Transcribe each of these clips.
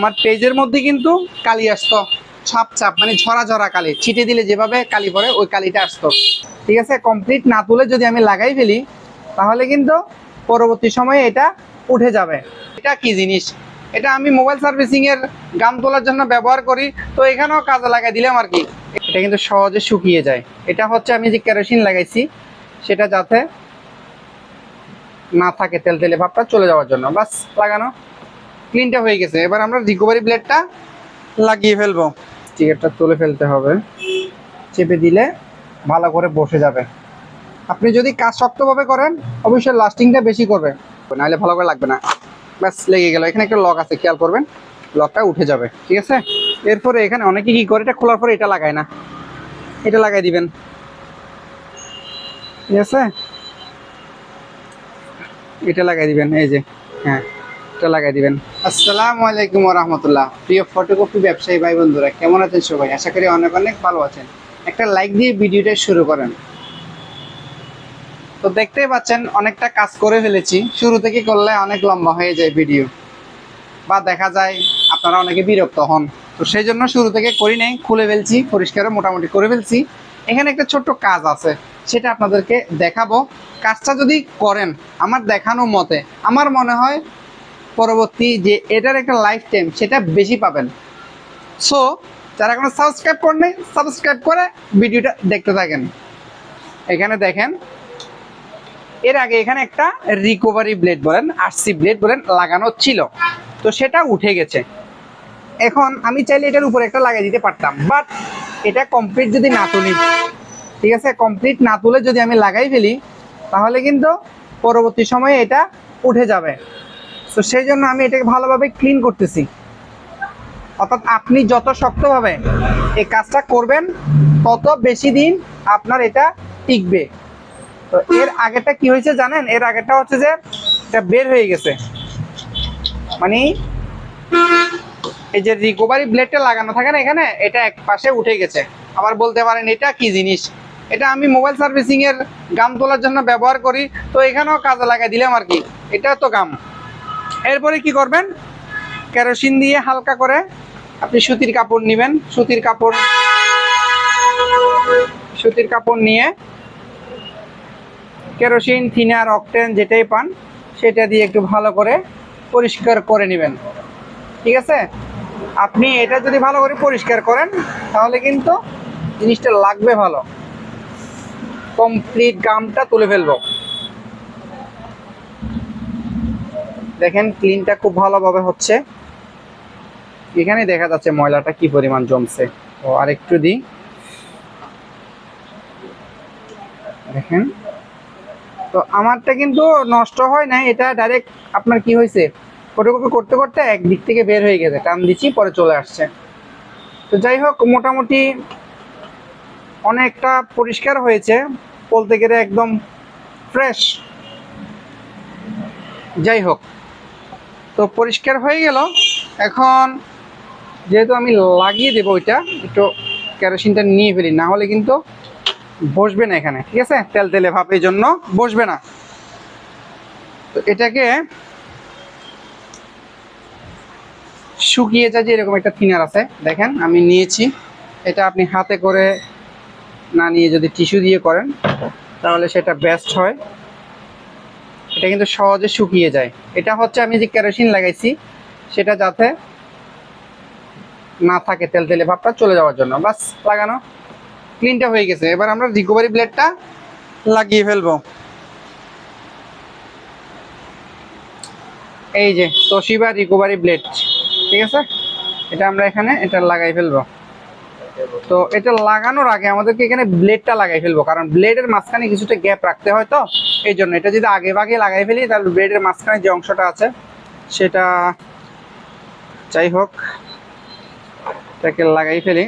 আমার পেজের মধ্যে কিন্তু কালি আসতো, ছাপ ছাপ মানে ঝরা ঝরা কালি। ছিটে দিলে যেভাবে কালি পড়ে, ওই কালিটা আসতো। ঠিক আছে? কমপ্লিট না তুলে যদি আমি লাগাই ফেলি, তাহলে কিন্তু পরবর্তী সময়ে এটা উঠে যাবে। এটা কি জিনিস? এটা আমি মোবাইল সার্ভিসিং এর গাম তোলার জন্য ব্যবহার করি, তো এখানেও কাজে লাগাই দিলাম আর কি। এটা কিন্তু সহজে শুকিয়ে যায়। এটা হচ্ছে আমি যে কেরোসিন লাগাইছি, সেটা যাতে না থাকে তেল তেলে ভাবটা চলে যাওয়ার জন্য। বাস, লাগানো। ক্লিনটা হয়ে গেছে। এবার আমরা রিকভারি ব্লেডটা লাগিয়ে ফেলব। টিকেটটা তুলে ফেলতে হবে। চেপে দিলে ভালো করে বসে যাবে। আপনি যদি কাজ শক্তভাবে করেন, অবশ্যই লাস্টিংটা বেশি করবে। নাহলে ভালো করে লাগবে না। ব্যাস, লেগে গেল। এখানে একটা লক আছে, খেয়াল করবেন। লকটা উঠে যাবে, ঠিক আছে? এরপরে এখানে অনেকে কি করে, এটা খোলার পরে এটা লাগায় না। এটা লাগাই দিবেন। ঠিক আছে? এটা লাগাই দিবেন, এই যে হ্যাঁ। এটা লাগাই দিবেন। আসসালামু আলাইকুম রহমতুল্লাহ প্রিয় ফটোকপি ব্যবসায়ী ভাই বন্ধুরা, কেমন আছেন সবাই? আশা করি অনেক অনেক ভালো আছেন। একটা লাইক দিয়ে ভিডিওটা শুরু করেন। তো দেখতেই পাচ্ছেন, অনেকটা কাজ করে ফেলেছি। শুরু থেকে করলে অনেক লম্বা হয়ে যায় ভিডিও। বা দেখা যায় আপনারা অনেকে বিরক্ত হন। তো সেই জন্য শুরু থেকে করি নাই, খুলে ফেলছি, পরিষ্কার মোটামুটি করে ফেলছি। এখানে একটা ছোট্ট কাজ আছে, সেটা আপনাদেরকে দেখাবো। কাজটা যদি করেন, আমার দেখানো মতে, আমার মনে হয় পরবর্তী যে এটার একটা লাইফ টাইম সেটা বেশি পাবেন। সো যারা এখনও সাবস্ক্রাইব করেন সাবস্ক্রাইব করে ভিডিওটা দেখতে থাকেন। এখানে দেখেন, এর আগে এখানে একটা রিকভারি ব্লেড বলেন আরসি ব্লেড বলেন লাগানো ছিল। তো সেটা উঠে গেছে। এখন আমি চাইলে এটার উপরে একটা লাগিয়ে দিতে পারতাম। বাট এটা কমপ্লিট যদি না তুলি, ঠিক আছে? কমপ্লিট না তুলে যদি আমি লাগাই ফেলি, তাহলে কিন্তু পরবর্তী সময়ে এটা উঠে যাবে। তো সেই জন্য আমি এটাকে ভালোভাবে ক্লিন করতেছি। অর্থাৎ আপনি যত শক্তভাবে এই কাজটা করবেন, তত বেশি দিন আপনার এটা টিকবে। তো এর আগেটা কি হয়েছে জানেন? এর আগেটা হচ্ছে যে, এটা বের হয়ে গেছে। মানে এই যে রিকভারি ব্লেডটা লাগানো থাকে না এখানে, এটা এক পাশে উঠে গেছে। আবার বলতে পারেন, এটা কি জিনিস? এটা আমি মোবাইল সার্ভিসিং এর গাম তোলার জন্য ব্যবহার করি। তো এখানেও কাজে লাগাই দিলাম আর কি। এটা তো গাম। এরপরে কি করবেন? কেরোসিন দিয়ে হালকা করে আপনি সুতির কাপড় নেবেন। সুতির কাপড় সুতির কাপড় নিয়ে কেরোসিন, থিনার, অকটেন যেটাই পান, সেটা দিয়ে একটু ভালো করে পরিষ্কার করে নেবেন। ঠিক আছে? আপনি এটা যদি ভালো করে পরিষ্কার করেন, তাহলে কিন্তু জিনিসটা লাগবে ভালো। কমপ্লিট গামটা তুলে ফেলব। দেখেন ক্লিনটা খুব ভালোভাবে হচ্ছে। এখানে দেখা যাচ্ছে ময়লাটা কি পরিমাণ জমছে। তো আরেকটু দিই। দেখেন। তো আমারটা কিন্তু নষ্ট হয় না এটা ডাইরেক্ট আপনার কি হয়েছে? ফটোকপি করতে করতে একদিক থেকে বের হয়ে গেছে, টান দিচ্ছি, পরে চলে আসছে। তো যাই হোক, মোটামুটি অনেকটা পরিষ্কার হয়েছে, বলতে গেলে একদম ফ্রেশ যাই হোক। তো পরিষ্কার হয়ে গেল। এখন যেহেতু আমি লাগিয়ে দেবো ওইটা, একটু কেরোসিনটা নিয়ে ফেলি, না হলে কিন্তু বসবে না এখানে, ঠিক আছে? তেল তেলে ভাব এই জন্য বসবে না। তো এটাকে শুকিয়ে যায় যে এরকম একটা থিনার আছে, দেখেন, আমি নিয়েছি। এটা আপনি হাতে করে না নিয়ে যদি টিস্যু দিয়ে করেন, তাহলে সেটা বেস্ট হয়। এটা কিন্তু সহজে শুকিয়ে যায়। এটা হচ্ছে আমি যে কেরোসিন লাগাইছি, সেটা যাতে না থাকে তেল তেলে ভাবটা চলে যাওয়ার জন্য। বাস, লাগানো। ক্লিনটা হয়ে গেছে। এবার আমরা রিকভারি ব্লেডটা লাগিয়ে ফেলব। এই যে, তোশিবা রিকভারি ব্লেড ঠিক আছে? এটা আমরা এখানে এটা লাগাই ফেলব। তো এটা লাগানোর আগে আমাদেরকে এখানে ব্লেডটা লাগাই ফেলব। কারণ ব্লেডের মাঝখানে কিছুটা গ্যাপ রাখতে হয় তো। এই জন্য এটা যদি আগে ভাগে লাগাই ফেলি, তাহলে ব্লেডের মাঝখানে যে অংশটা আছে, সেটা যাই হোক, এটাকে লাগাই ফেলি।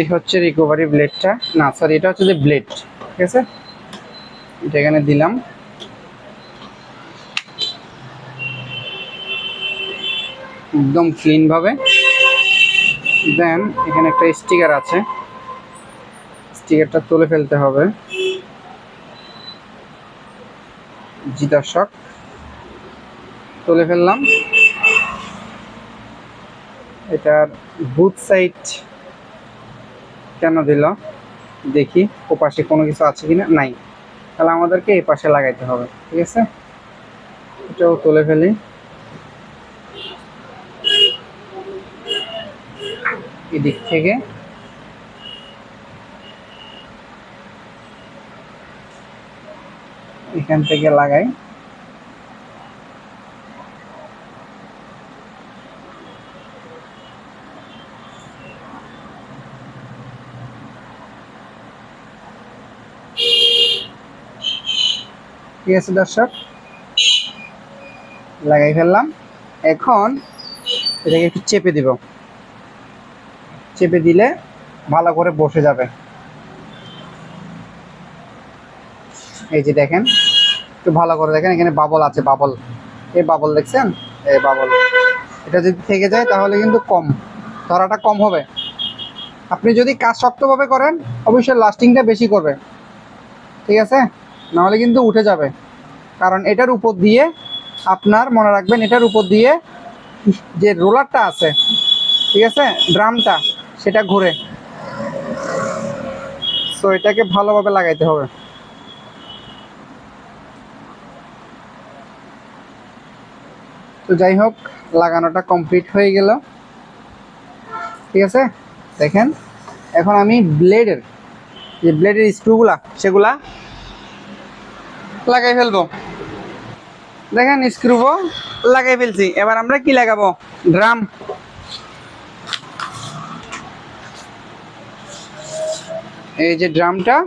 এই হচ্ছে রিকভারি ব্লেডটা না সরি এটা হচ্ছে যে ব্লেড ঠিক আছে? এটা এখানে দিলাম। একদম ক্লিন ভাবে। দেন এখানে একটা স্টিকার আছে। স্টিকারটা তুলে ফেলতে হবে। জি দর্শক। তুলে ফেললাম। এটার বুথ সাইড কেন দিল? দেখি ও পাশে কোনো কিছু আছে কিনা? নাই। তাহলে আমাদেরকে এই পাশে লাগাইতে হবে, ঠিক আছে? এটাও তুলে ফেলি। এদিক থেকে। এখান থেকে লাগাই। ঠিক আছে দর্শক? লাগাই ফেললাম। এখন এটাকে একটু চেপে দিব। চেপে দিলে ভালো করে বসে যাবে। এই যে দেখেন, একটু ভালো করে দেখেন, এখানে বাবল আছে বাবল এই বাবল দেখছেন? এই বাবল এটা যদি থেকে যায় তাহলে কিন্তু কম। ধরাটা কম হবে। আপনি যদি কাজ শক্তভাবে করেন, অবশ্যই লাস্টিংটা বেশি করবে। ঠিক আছে? নাহলে কিন্তু উঠে যাবে। কারণ এটার উপর দিয়ে আপনার, মনে রাখবেন, এটার উপর দিয়ে যে রোলারটা আছে, ঠিক আছে? ড্রামটা সেটা ঘুরে। সো এটাকে ভালোভাবে লাগাইতে হবে। তো যাই হোক, লাগানোটা কমপ্লিট হয়ে গেল। ঠিক আছে? দেখেন, এখন আমি ব্লেডের যে ব্লেডের স্ক্রুগুলা সেগুলা লাগাই ফেলব। দেখেন স্ক্রুবো লাগাই ফেলছি। এবার আমরা কি লাগাবো? ড্রাম এই যে ড্রামটা,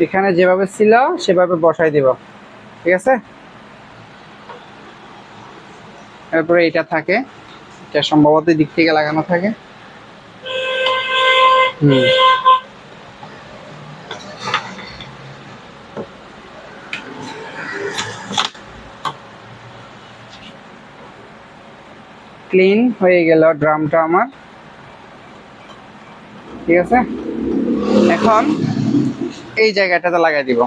এখানে যেভাবে ছিল, সেভাবে বসাই দিব। ঠিক আছে? তারপরে এটা থাকে। এটা সম্ভবত দিক থেকে লাগানো থাকে। হুম। ক্লিন হয়ে গেল ড্রামটা আমার। ঠিক আছে? এখন এই জায়গাটাতে লাগাই দিব।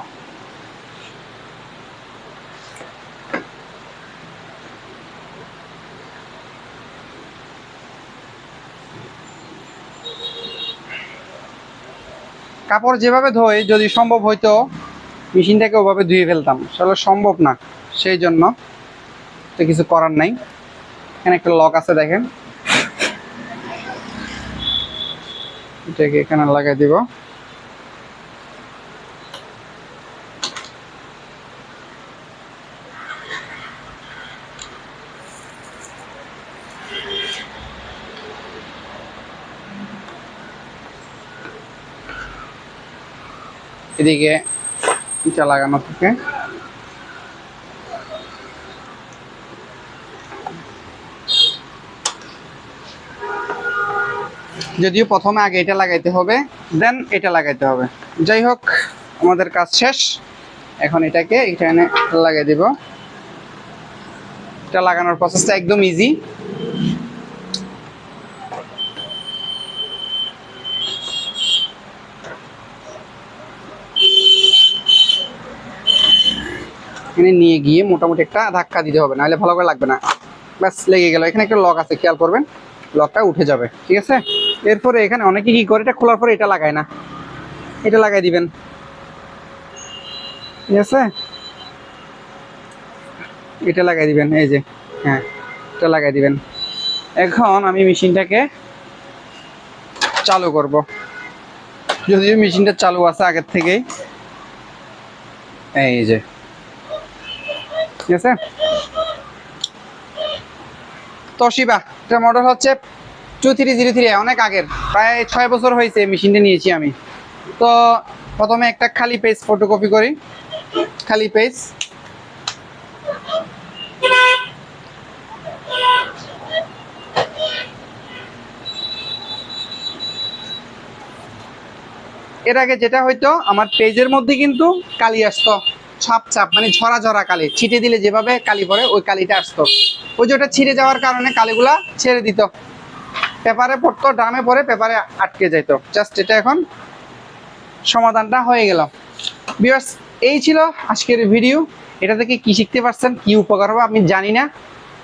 কাপড় যেভাবে ধোয় যদি সম্ভব হইতো মেশিনটাকে ওভাবে ধুয়ে ফেলতাম। আসলে সম্ভব না, সেই জন্য তো কিছু করার নাই। এখানে একটা লক আছে, দেখেন। এটাকে এখানে লাগাই দিব। এদিকে এটা লাগানো থাকে। যদিও প্রথমে আগে এটা লাগাইতে হবে, দেন এটা লাগাইতে হবে। যাই হোক, আমাদের কাজ শেষ। এখন এটাকে এখানে লাগিয়ে দিব। এটা লাগানোর প্রসেসটা একদম ইজি এখানে নিয়ে গিয়ে মোটামুটি একটা ধাক্কা দিতে হবে, নাহলে ভালো করে লাগবে না। ব্যাস, লেগে গেল। এখানে একটা লক আছে, খেয়াল করবেন। লকটা উঠে যাবে, ঠিক আছে? এরপরে এখানে অনেকে কি করে, এটা খোলার পরে এটা লাগায় না। এটা লাগাই দিবেন। ঠিক আছে? এটা লাগাই দিবেন, এই যে হ্যাঁ এটা লাগাই দিবেন। এখন আমি মেশিনটাকে চালু করব। যদিও মেশিনটা চালু আছে আগের থেকেই। এই যে আছে? তোশিবা এটা মডেল হচ্ছে টু থ্রি জিরো থ্রি অনেক আগের। প্রায় ছয় বছর হয়েছে মেশিনটা নিয়েছি আমি। তো প্রথমে একটা খালি পেজ ফটোকপি করি। খালি পেজ এর আগে যেটা হইতো, আমার পেজের মধ্যে কিন্তু কালি আসতো। ছাপ ছাপ মানে ঝরা ঝরা কালি। ছিটে দিলে যেভাবে কালি পরে ওই কালিটা আসতো। ওই যে ওটা ছিঁড়ে যাওয়ার কারণে কালিগুলা ছেড়ে দিত। পেপারে পড়তো, ড্রামে পরে পেপারে আটকে যেত। জাস্ট এটা এখন সমাধানটা হয়ে গেল। বিয়ার্স এই ছিল আজকের ভিডিও। এটা থেকে কি শিখতে পারছেন, কি উপকার হবে আমি জানি না।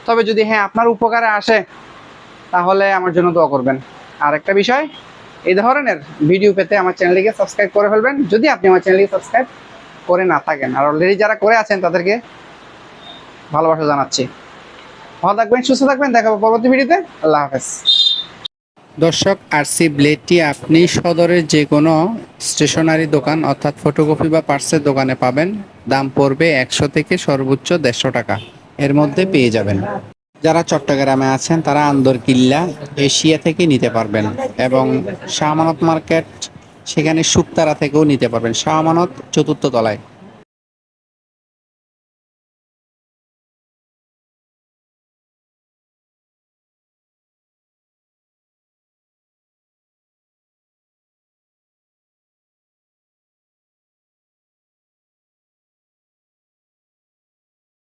তবে যদি হ্যাঁ আপনার উপকারে আসে, তাহলে আমার জন্য দোয়া করবেন। আর একটা বিষয়, এই ধরনের ভিডিও পেতে আমার চ্যানেলটিকে সাবস্ক্রাইব করে ফেলবেন। যদি আপনি আমার চ্যানেলটিকে সাবস্ক্রাইব করে না থাকেন। আর অলরেডি যারা করে আছেন তাদেরকে ভালোবাসা জানাচ্ছি। ভালো থাকবেন, সুস্থ থাকবেন, দেখা হবে পরবর্তী ভিডিওতে। আল্লাহ হাফেজ। দর্শক, আরসি ব্লেডটি আপনি সদরের যে কোনো স্টেশনারি দোকান অর্থাৎ ফটোকপি বা পার্সের দোকানে পাবেন। দাম পড়বে একশো থেকে সর্বোচ্চ দেড়শো টাকা। এর মধ্যে পেয়ে যাবেন। যারা চট্টগ্রামে আছেন, তারা আন্দর কিল্লা এশিয়া থেকে নিতে পারবেন। এবং শাহ আমানত মার্কেট সেখানে সুক্তারা থেকেও নিতে পারবেন শাহ আমানত চতুর্থ তলায়।